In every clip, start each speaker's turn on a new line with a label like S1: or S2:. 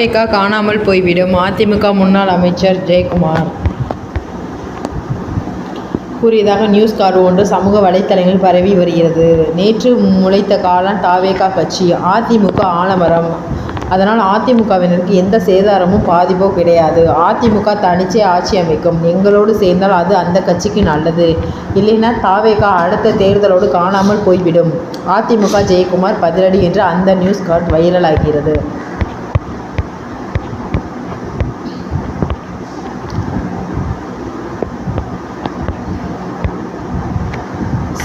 S1: தாவேகா காணாமல் போய்விடும். அதிமுக முன்னாள் அமைச்சர் ஜெயக்குமார். கூறியதாக நியூஸ் கார்டு ஒன்று சமூக வலைத்தளங்களில் பரவி வருகிறது. நேற்று முளைத்த காலம் தாவேகா கட்சி அதிமுக ஆலமரம். அதனால் அதிமுகவினருக்கு எந்த சேதாரமும் பாதிப்போ கிடையாது. அதிமுக தனிச்சே ஆட்சி அமைக்கும். எங்களோடு சேர்ந்தால் அது அந்த கட்சிக்கு நல்லது. இல்லைன்னா தாவேகா அடுத்த தேர்தலோடு காணாமல் போய்விடும். அதிமுக ஜெயக்குமார் பதிலடி என்று அந்த நியூஸ் கார்டு வைரலாகிறது.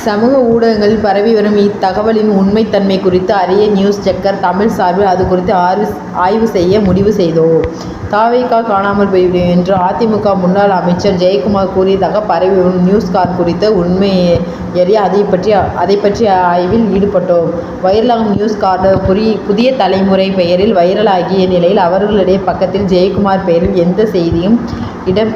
S1: சமூக ஊடகங்களில் பரவி வரும் இத்தகவலின் உண்மைத்தன்மை குறித்து அறிய நியூஸ் செக்கர் தமிழ் சார்பில் அது குறித்து ஆய்வு ஆய்வு செய்ய முடிவு செய்தோம் தாவைக்கா காணாமல் போய்விடும் என்று அதிமுக முன்னாள் அமைச்சர் ஜெயக்குமார் கூறியதாக பரவி வரும் நியூஸ் கார் குறித்த உண்மையை எறிய அதை பற்றி அதை பற்றிய ஆய்வில் ஈடுபட்டோம் வைரலாகும் நியூஸ் கார்டு புரி புதிய தலைமுறை பெயரில் வைரலாகிய நிலையில் அவர்களுடைய பக்கத்தில் ஜெயக்குமார் பெயரில் எந்த செய்தியும் இடம்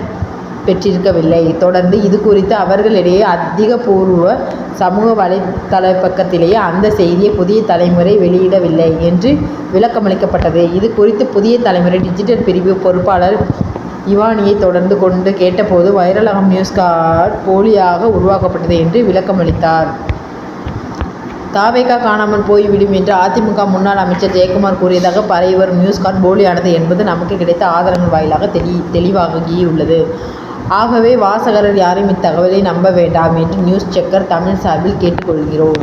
S1: பெற்றிருக்கவில்லை. தொடர்ந்து இது குறித்து அவர்களிடையே அதிகபூர்வ சமூக வலைத்தள பக்கத்திலேயே அந்த செய்தியை புதிய தலைமுறை வெளியிடவில்லை என்று விளக்கமளிக்கப்பட்டது. இது குறித்து புதிய தலைமுறை டிஜிட்டல் பிரிவு பொறுப்பாளர் இவானியை தொடர்ந்து கொண்டு கேட்டபோது வைரலாகும் நியூஸ் கார்டு போலியாக உருவாக்கப்பட்டது என்று விளக்கமளித்தார். தாவேகா காணாமல் போய்விடும் என்று அதிமுக முன்னாள் அமைச்சர் ஜெயக்குமார் கூறியதாக பரவி வரும் நியூஸ் கார்டு போலியானது என்பது நமக்கு கிடைத்த ஆதாரங்கள் வாயிலாக தெளி தெளிவாகியுள்ளது. ஆகவே வாசகர் யாரும் இத்தகவலை நம்ப வேண்டாம் என்று நியூஸ் செக்கர் தமிழ் சார்பில் கேட்டுக்கொள்கிறோம்.